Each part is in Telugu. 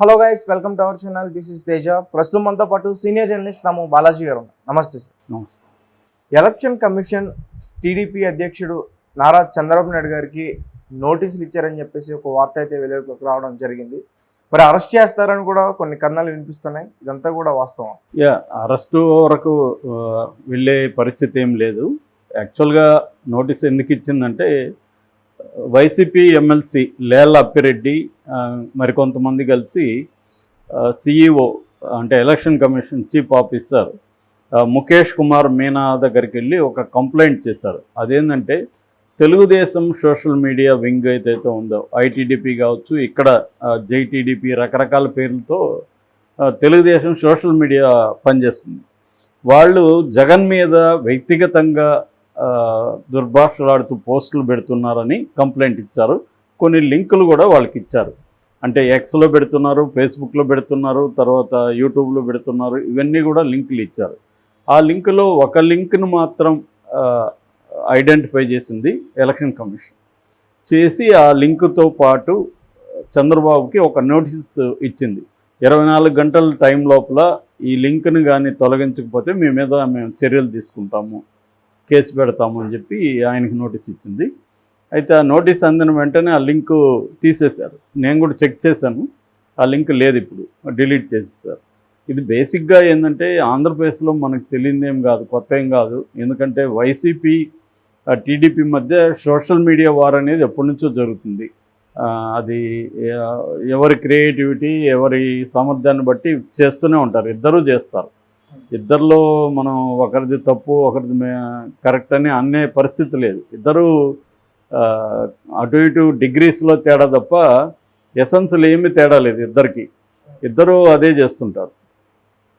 Hello guys welcome to our channel this is Teja ప్రస్తుతం మనతో పాటు సీనియర్ జర్నలిస్ట్ నాము బాలాజీ గారు ఉన్నారు. నమస్తే సార్ నమస్తే. ఎలక్షన్ కమిషన్ టీడీపీ అధ్యక్షుడు నారా చంద్రబాబు నాయుడు గారికి నోటీసులు ఇచ్చారని చెప్పేసి ఒక వార్త అయితే వెలుగులోకి రావడం జరిగింది. మరి అరెస్ట్ చేస్తారని కూడా కొన్ని కథనాలు వినిపిస్తున్నాయి. ఇదంతా కూడా వాస్తవం. యా అరెస్టు వరకు వెళ్ళే పరిస్థితి ఏం లేదు. యాక్చువల్గా నోటీస్ ఎందుకు ఇచ్చిందంటే వైసీపీ ఎమ్మెల్సీ లేల అప్పిరెడ్డి మరికొంతమంది కలిసి సిఈఓ అంటే election commission chief officer Mukesh Kumar Meena దగ్గరికి వెళ్ళి ఒక కంప్లైంట్ చేశారు. అదేంటంటే తెలుగుదేశం సోషల్ మీడియా వింగ్ ఏదైతే ఉందో ఐటీడీపీ కావచ్చు ఇక్కడ జైటీడీపీ రకరకాల పేర్లతో తెలుగుదేశం సోషల్ మీడియా పనిచేస్తుంది. వాళ్ళు జగన్ మీద వ్యక్తిగతంగా దుర్భాషలాడుతూ పోస్టులు పెడుతున్నారని కంప్లైంట్ ఇచ్చారు. కొన్ని లింకులు కూడా వాళ్ళకి ఇచ్చారు. అంటే ఎక్స్లో పెడుతున్నారు ఫేస్బుక్లో పెడుతున్నారు తర్వాత యూట్యూబ్లో పెడుతున్నారు ఇవన్నీ కూడా లింకులు ఇచ్చారు. ఆ లింకులో ఒక లింక్ను మాత్రం ఐడెంటిఫై చేసింది ఎలక్షన్ కమిషన్. చేసి ఆ లింకుతో పాటు చంద్రబాబుకి ఒక నోటీస్ ఇచ్చింది. ఇరవై నాలుగు గంటల టైం లోపల ఈ లింక్ను కానీ తొలగించకపోతే మీ మీద మేము చర్యలు తీసుకుంటాము. కేసు పెడతాము అని చెప్పి ఆయనకి నోటీస్ ఇచ్చింది. అయితే ఆ నోటీస్ అందిన వెంటనే ఆ లింక్ తీసేశారు. నేను కూడా చెక్ చేశాను. ఆ లింక్ లేదు ఇప్పుడు. డిలీట్ చేసేసారు ఇది బేసిక్గా ఏంటంటే ఆంధ్రప్రదేశ్లో మనకు తెలియదు ఏం కాదు కొత్త ఏం కాదు. ఎందుకంటే వైసీపీ టీడీపీ మధ్య సోషల్ మీడియా వార్ అనేది ఎప్పటి నుంచో జరుగుతుంది. అది ఎవరి క్రియేటివిటీ ఎవరి సామర్థ్యాన్ని బట్టి చేస్తూనే ఉంటారు. ఇద్దరూ చేస్తారు. ఇద్దరిలో మనం ఒకరిది తప్పు ఒకరిది కరెక్ట్ అని అనే పరిస్థితి లేదు. ఇద్దరూ అటు ఇటు డిగ్రీస్లో తేడా తప్ప ఎసెన్స్లు ఏమీ తేడా లేదు ఇద్దరికి. ఇద్దరూ అదే చేస్తుంటారు.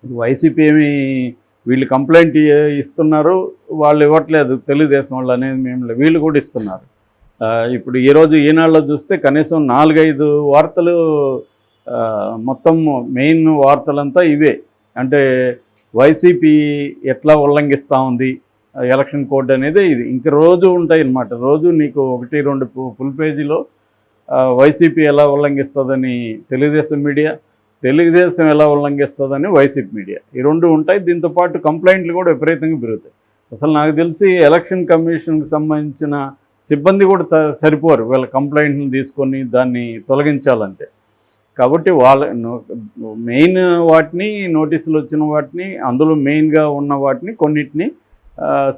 వైసీపీ ఏమి వీళ్ళు కంప్లైంట్ ఇస్తున్నారు వాళ్ళు ఇవ్వట్లేదు తెలుగుదేశం వాళ్ళు అనేది మేము వీళ్ళు కూడా ఇస్తున్నారు. ఇప్పుడు ఈరోజు ఈనాడులో చూస్తే కనీసం నాలుగైదు వార్తలు మొత్తం మెయిన్ వార్తలంతా ఇవే. అంటే వైసీపీ ఎట్లా ఉల్లంఘిస్తూ ఉంది ఎలక్షన్ కోడ్ అనేది ఇది. ఇంక రోజు ఉంటాయి అన్నమాట. రోజు నీకు ఒకటి రెండు ఫుల్ పేజీలో వైసీపీ ఎలా ఉల్లంఘిస్తుందని తెలుగుదేశం మీడియా తెలుగుదేశం ఎలా ఉల్లంఘిస్తుందని వైసీపీ మీడియా. ఈ రెండు ఉంటాయి. దీంతో పాటు కంప్లైంట్లు కూడా విపరీతంగా పెరుగుతాయి. అసలు నాకు తెలిసి ఎలక్షన్ కమిషన్కి సంబంధించిన సిబ్బంది కూడా సరిపోరు. వీళ్ళ కంప్లైంట్ని తీసుకొని దాన్ని తొలగించాలంటే. కాబట్టి వాళ్ళ మెయిన్ వాటిని నోటీసులు వచ్చిన వాటిని అందులో మెయిన్గా ఉన్న వాటిని కొన్నిటిని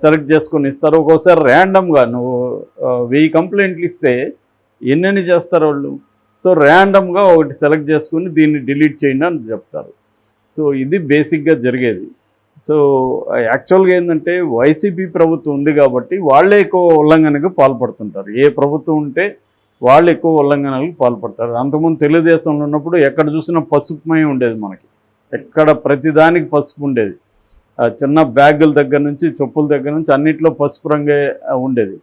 సెలెక్ట్ చేసుకొని ఇస్తారు. ఒక్కోసారి ర్యాండమ్గా నువ్వు వెయ్యి కంప్లైంట్లు ఇస్తే ఎన్నెన్ని చేస్తారు వాళ్ళు? సో ర్యాండమ్గా ఒకటి సెలెక్ట్ చేసుకుని దీన్ని డిలీట్ చేయండి అని చెప్తారు. సో ఇది బేసిక్గా జరిగేది. సో యాక్చువల్గా ఏంటంటే వైసీపీ ప్రభుత్వం ఉంది కాబట్టి వాళ్ళే ఎక్కువ ఉల్లంఘనకు పాల్పడుతుంటారు. ఏ ప్రభుత్వం ఉంటే వాళ్ళు ఎక్కువ ఉల్లంఘనలకు పాల్పడతారు. అంతకుముందు తెలుగుదేశంలో ఉన్నప్పుడు ఎక్కడ చూసినా పసుపుమయం ఉండేది మనకి. ఎక్కడ ప్రతిదానికి పసుపు ఉండేది. ఆ చిన్న బ్యాగుల దగ్గర నుంచి చెప్పుల దగ్గర నుంచి అన్నిట్లో పసుపు రంగే ఉండేది.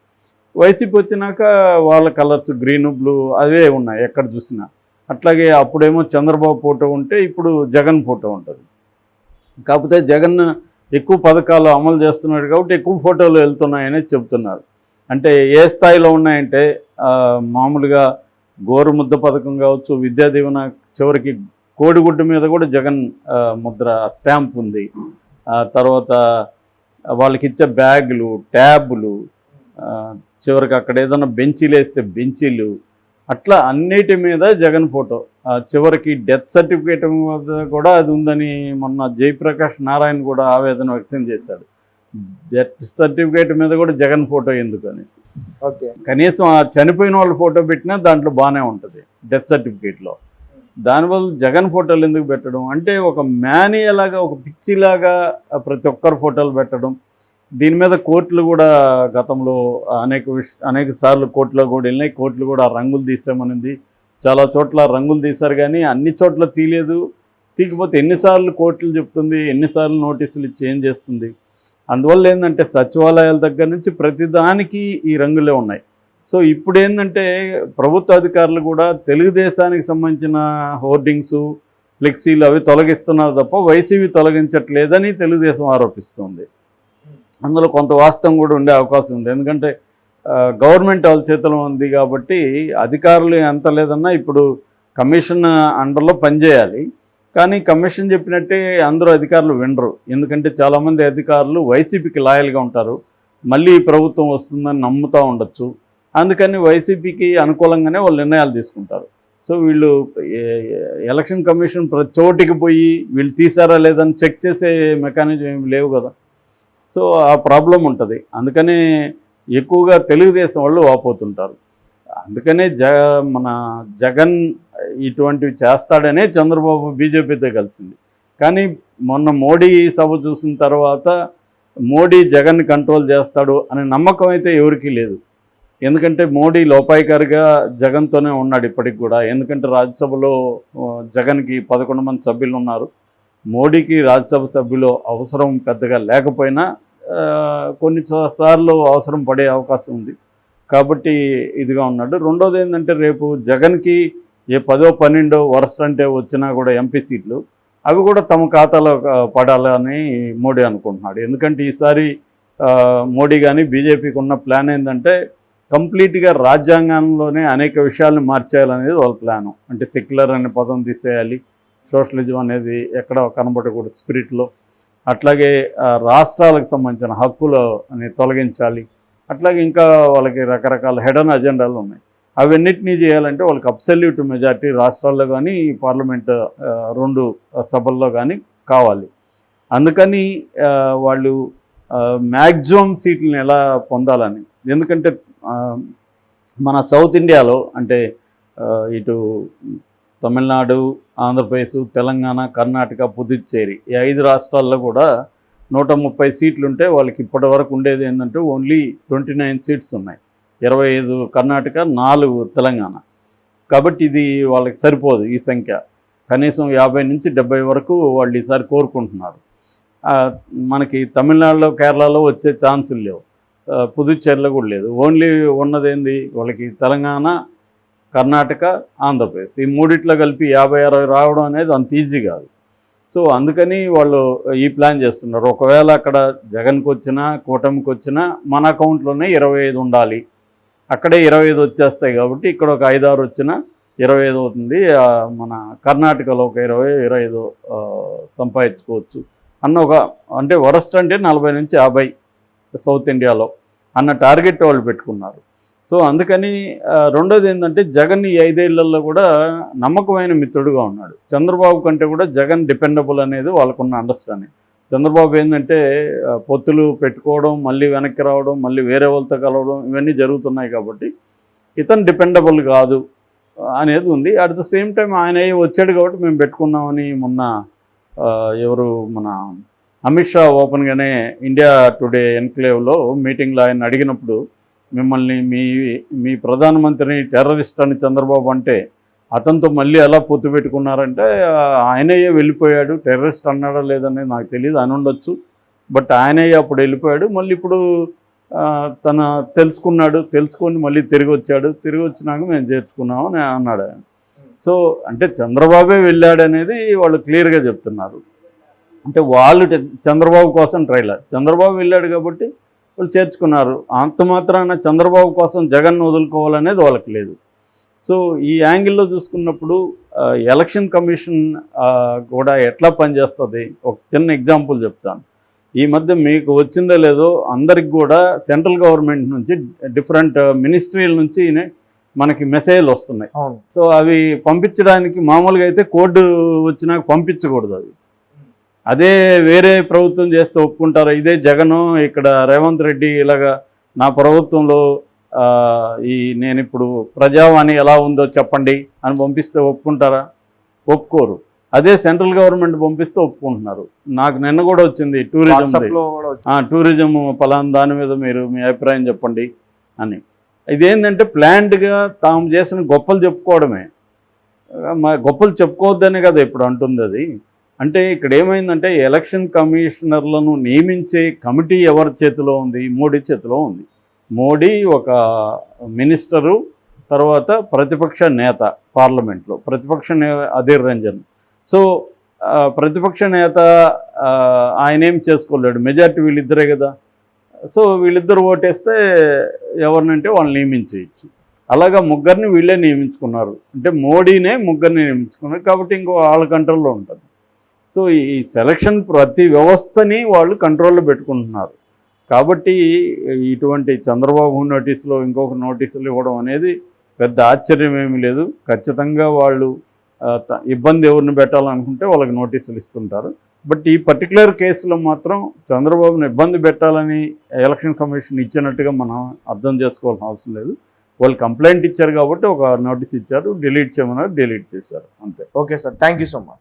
వైసీపీ వచ్చినాక వాళ్ళ కలర్స్ గ్రీన్ బ్లూ అవే ఉన్నాయి ఎక్కడ చూసినా. అట్లాగే అప్పుడేమో చంద్రబాబు ఫోటో ఉంటే ఇప్పుడు జగన్ ఫోటో ఉంటుంది. కాకపోతే జగన్ ఎక్కువ పథకాలు అమలు చేస్తున్నాడు కాబట్టి ఎక్కువ ఫోటోలు వెళ్తున్నాయని చెప్తున్నారు. అంటే ఏ స్థాయిలో ఉన్నాయంటే మామూలుగా గోరుముద్ద పథకం కావచ్చు విద్యా దీవెన చివరికి కోడిగుడ్డు మీద కూడా జగన్ ముద్ర స్టాంప్ ఉంది. తర్వాత వాళ్ళకి ఇచ్చే బ్యాగులు ట్యాబులు చివరికి అక్కడ ఏదైనా బెంచీలు వేస్తే బెంచీలు అట్లా అన్నిటి మీద జగన్ ఫోటో. చివరికి డెత్ సర్టిఫికేట్ మీద కూడా అది ఉందని మొన్న జయప్రకాష్ నారాయణ కూడా ఆవేదన వ్యక్తం చేశాడు. డెత్ సర్టిఫికేట్ మీద కూడా జగన్ ఫోటో ఎందుకు అనేసి. కనీసం ఆ చనిపోయిన వాళ్ళ ఫోటో పెట్టినా దాంట్లో బాగానే ఉంటుంది డెత్ సర్టిఫికేట్లో. దానివల్ల జగన్ ఫోటోలు ఎందుకు పెట్టడం? అంటే ఒక మేనియలాగా ఒక పిచ్చిలాగా ప్రతి ఒక్కరు ఫోటోలు పెట్టడం. దీని మీద కోర్టులు కూడా గతంలో అనేక విష అనేక సార్లు కోర్టులో కూడా వెళ్ళినాయి. కోర్టులు కూడా రంగులు తీసామనింది చాలా చోట్ల రంగులు తీశారు కానీ అన్ని చోట్ల తీయలేదు. తీయకపోతే ఎన్నిసార్లు కోర్టులు చెప్తుంది ఎన్నిసార్లు నోటీసులు ఇచ్చి ఏం చేస్తుంది? అందువల్ల ఏంటంటే సచివాలయాల దగ్గర నుంచి ప్రతిదానికి ఈ రంగులే ఉన్నాయి. సో ఇప్పుడు ఏంటంటే ప్రభుత్వ అధికారులు కూడా తెలుగుదేశానికి సంబంధించిన హోర్డింగ్స్ ఫ్లెక్సీలు అవి తొలగిస్తున్నారు తప్ప వైసీపీ తొలగించట్లేదని తెలుగుదేశం ఆరోపిస్తుంది. అందులో కొంత వాస్తవం కూడా ఉండే అవకాశం ఉంది. ఎందుకంటే గవర్నమెంట్ వాళ్ళ చేతిలో ఉంది కాబట్టి అధికారులు ఎంత లేదన్నా ఇప్పుడు కమిషన్ అండర్లో పనిచేయాలి. కానీ కమిషన్ చెప్పినట్టే అందరూ అధికారులు వినరు. ఎందుకంటే చాలామంది అధికారులు వైసీపీకి లాయల్గా ఉంటారు. మళ్ళీ ఈ ప్రభుత్వం వస్తుందని నమ్ముతూ ఉండొచ్చు. అందుకని వైసీపీకి అనుకూలంగానే వాళ్ళు నిర్ణయాలు తీసుకుంటారు. సో వీళ్ళు ఎలక్షన్ కమిషన్ ప్రతి చోటికి పోయి వీళ్ళు తీసారా లేదని చెక్ చేసే మెకానిజం ఏమి లేవు కదా. సో ఆ ప్రాబ్లం ఉంటుంది. అందుకనే ఎక్కువగా తెలుగుదేశం వాళ్ళు వాపోతుంటారు. అందుకనే జ మన జగన్ ఇటువంటివి చేస్తాడనే చంద్రబాబు బీజేపీతో కలిసింది. కానీ మొన్న మోడీ సభ చూసిన తర్వాత మోడీ జగన్ కంట్రోల్ చేస్తాడు అనే నమ్మకం అయితే ఎవరికీ లేదు. ఎందుకంటే మోడీ లోపాయికారిగా జగన్తోనే ఉన్నాడు ఇప్పటికి కూడా. ఎందుకంటే రాజ్యసభలో జగన్కి పదకొండు మంది సభ్యులు ఉన్నారు. మోడీకి రాజ్యసభ సభ్యులు అవసరం పెద్దగా లేకపోయినా కొన్ని సార్లు అవసరం పడే అవకాశం ఉంది. కాబట్టి ఇదిగా ఉన్నాడు. రెండోది ఏంటంటే రేపు జగన్కి ఏ పదో పన్నెండో వరస్ట్ అంటే వచ్చినా కూడా ఎంపీ సీట్లు అవి కూడా తమ ఖాతాలో పడాలని మోడీ అనుకుంటున్నాడు. ఎందుకంటే ఈసారి మోడీ కానీ బీజేపీకి ఉన్న ప్లాన్ ఏంటంటే కంప్లీట్గా రాజ్యాంగంలోనే అనేక విషయాలను మార్చేయాలనేది వాళ్ళ ప్లాను. అంటే సెక్యులర్ అనే పదం తీసేయాలి సోషలిజం అనేది ఎక్కడ కనబడకూడదు స్పిరిట్లో. అట్లాగే రాష్ట్రాలకు సంబంధించిన హక్కులు అని తొలగించాలి. అట్లాగే ఇంకా వాళ్ళకి రకరకాల హెడన్ అజెండాలు ఉన్నాయి. అవన్నిటినీ చేయాలంటే వాళ్ళకి అబ్సల్యూట్ మెజార్టీ రాష్ట్రాల్లో కానీ పార్లమెంట్ రెండు సభల్లో కానీ కావాలి. అందుకని వాళ్ళు మ్యాక్సిమం సీట్లను ఎలా పొందాలని? ఎందుకంటే మన సౌత్ ఇండియాలో అంటే ఇటు తమిళనాడు ఆంధ్రప్రదేశ్ తెలంగాణ కర్ణాటక పుదుచ్చేరి ఈ ఐదు రాష్ట్రాల్లో కూడా నూట ముప్పై సీట్లు ఉంటే వాళ్ళకి ఇప్పటి వరకు ఉండేది ఏంటంటే ఓన్లీ ట్వంటీ నైన్ సీట్స్ ఉన్నాయి. ఇరవై ఐదు కర్ణాటక నాలుగు తెలంగాణ. కాబట్టి ఇది వాళ్ళకి సరిపోదు ఈ సంఖ్య. కనీసం యాభై నుంచి డెబ్బై వరకు వాళ్ళు ఈసారి కోరుకుంటున్నారు. మనకి తమిళనాడులో కేరళలో వచ్చే ఛాన్సులు లేవు. పుదుచ్చేరిలో కూడా లేదు. ఓన్లీ ఉన్నదేంది? వాళ్ళకి తెలంగాణ కర్ణాటక ఆంధ్రప్రదేశ్. ఈ మూడిట్లో కలిపి యాభై అరవై రావడం అనేది అంత ఈజీ కాదు. సో అందుకని వాళ్ళు ఈ ప్లాన్ చేస్తున్నారు. ఒకవేళ అక్కడ జగన్కి వచ్చినా కూటమికి వచ్చినా మన అకౌంట్లోనే ఇరవై ఐదు ఉండాలి. అక్కడే ఇరవై ఐదు వచ్చేస్తాయి కాబట్టి ఇక్కడ ఒక ఐదు ఆరు వచ్చినా ఇరవై ఐదు అవుతుంది. మన కర్ణాటకలో ఒక ఇరవై ఇరవై ఐదు సంపాదించుకోవచ్చు అన్న ఒక అంటే వరస్ట్ అంటే నలభై నుంచి యాభై సౌత్ ఇండియాలో అన్న టార్గెట్ వాళ్ళు పెట్టుకున్నారు. సో అందుకని రెండోది ఏంటంటే జగన్ ఈ ఐదేళ్ళలో కూడా నమ్మకమైన మిత్రుడుగా ఉన్నాడు. చంద్రబాబు కంటే కూడా జగన్ డిపెండబుల్ అనేది వాళ్ళకున్న అండర్స్టాండింగ్. చంద్రబాబు ఏంటంటే పొత్తులు పెట్టుకోవడం మళ్ళీ వెనక్కి రావడం మళ్ళీ వేరే వాళ్ళతో కలవడం ఇవన్నీ జరుగుతున్నాయి కాబట్టి ఇతను డిపెండబుల్ కాదు అనేది ఉంది. అట్ ద సేమ్ టైం ఆయన వచ్చాడు కాబట్టి మేము పెట్టుకున్నామని మొన్న ఎవరు మన అమిత్ షా ఓపెన్గానే ఇండియా టుడే ఎన్క్లేవ్లో మీటింగ్లో ఆయన అడిగినప్పుడు మిమ్మల్ని మీ మీ ప్రధానమంత్రిని టెర్రరిస్ట్ అని చంద్రబాబు అంటే అతనితో మళ్ళీ ఎలా పొత్తు పెట్టుకున్నారంటే ఆ, ఆయనయ్యే వెళ్ళిపోయాడు. టెర్రరిస్ట్ అన్నాడా లేదనేది నాకు తెలియదు అని ఉండొచ్చు. బట్ ఆయనయ్య అప్పుడు వెళ్ళిపోయాడు. మళ్ళీ ఇప్పుడు తన తెలుసుకున్నాడు. తెలుసుకొని మళ్ళీ తిరిగి వచ్చాడు. తిరిగి వచ్చినాక మేము చేర్చుకున్నాము అని అన్నాడు ఆయన. సో అంటే చంద్రబాబే వెళ్ళాడనేది వాళ్ళు క్లియర్గా చెప్తున్నారు. అంటే వాళ్ళు చంద్రబాబు కోసం ట్రైలర్. చంద్రబాబు వెళ్ళాడు కాబట్టి వాళ్ళు చేర్చుకున్నారు. అంత మాత్రాన చంద్రబాబు కోసం జగన్ వదులుకోవాలనేది వాళ్ళకి లేదు. సో ఈ యాంగిల్లో చూసుకున్నప్పుడు ఎలక్షన్ కమిషన్ కూడా ఎట్లా పనిచేస్తుంది? ఒక చిన్న ఎగ్జాంపుల్ చెప్తాను. ఈ మధ్య మీకు వచ్చిందో లేదో అందరికి కూడా సెంట్రల్ గవర్నమెంట్ నుంచి డిఫరెంట్ మినిస్ట్రీల నుంచి మనకి మెసేజ్లు వస్తున్నాయి. సో అవి పంపించడానికి మామూలుగా అయితే కోడ్ వచ్చినాక పంపించకూడదు అది అదే వేరే ప్రభుత్వం చేస్తే ఒప్పుకుంటారా? ఇదే జగను ఇక్కడ రేవంత్ రెడ్డి ఇలాగా నా ప్రభుత్వంలో ఈ నేను ఇప్పుడు ప్రజావాణి ఎలా ఉందో చెప్పండి అని పంపిస్తే ఒప్పుకుంటారా? ఒప్పుకోరు. అదే సెంట్రల్ గవర్నమెంట్ పంపిస్తే ఒప్పుకుంటున్నారు. నాకు నిన్న కూడా వచ్చింది టూరిజం టూరిజం పలానా దాని మీద మీరు మీ అభిప్రాయం చెప్పండి అని. ఇదేంటంటే ప్లాంట్గా తాము చేసిన గొప్పలు చెప్పుకోవడమే. మా గొప్పలు చెప్పుకోవద్దనే కదా ఇప్పుడు అంటుంది అది. అంటే ఇక్కడ ఏమైందంటే ఎలక్షన్ కమిషనర్లను నియమించే కమిటీ ఎవరి చేతిలో ఉంది? మోడీ చేతిలో ఉంది. మోడీ ఒక మినిస్టరు తర్వాత ప్రతిపక్ష నేత పార్లమెంట్లో ప్రతిపక్ష అధీర్ రంజన్. సో ప్రతిపక్ష నేత ఆయనేం చేసుకోలేడు? మెజార్టీ వీళ్ళిద్దరే కదా. సో వీళ్ళిద్దరు ఓటేస్తే ఎవరినంటే వాళ్ళని నియమించేయచ్చు అలాగా ముగ్గురిని వీళ్ళే నియమించుకున్నారు. అంటే మోడీనే ముగ్గురిని నియమించుకున్నారు కాబట్టి ఇంకో వాళ్ళ కంట్రోల్లో ఉంటుంది. సో ఈ సెలక్షన్ ప్రతి వ్యవస్థని వాళ్ళు కంట్రోల్లో పెట్టుకుంటున్నారు. కాబట్టి ఇటువంటి చంద్రబాబు నోటీసులో ఇంకొక నోటీసులు ఇవ్వడం అనేది పెద్ద ఆశ్చర్యం ఏమీ లేదు. ఖచ్చితంగా వాళ్ళు ఇబ్బంది ఎవరిని పెట్టాలనుకుంటే వాళ్ళకి నోటీసులు ఇస్తుంటారు. బట్ ఈ పర్టికులర్ కేసులో మాత్రం చంద్రబాబును ఇబ్బంది పెట్టాలని ఎలక్షన్ కమిషన్ ఇచ్చినట్టుగా మనం అర్థం చేసుకోవాల్సిన అవసరం లేదు. వాళ్ళు కంప్లైంట్ ఇచ్చారు కాబట్టి ఒక నోటీస్ ఇచ్చారు డిలీట్ చేయమన్నారు డిలీట్ చేశారు. అంతే. Okay sir. Thank you so much.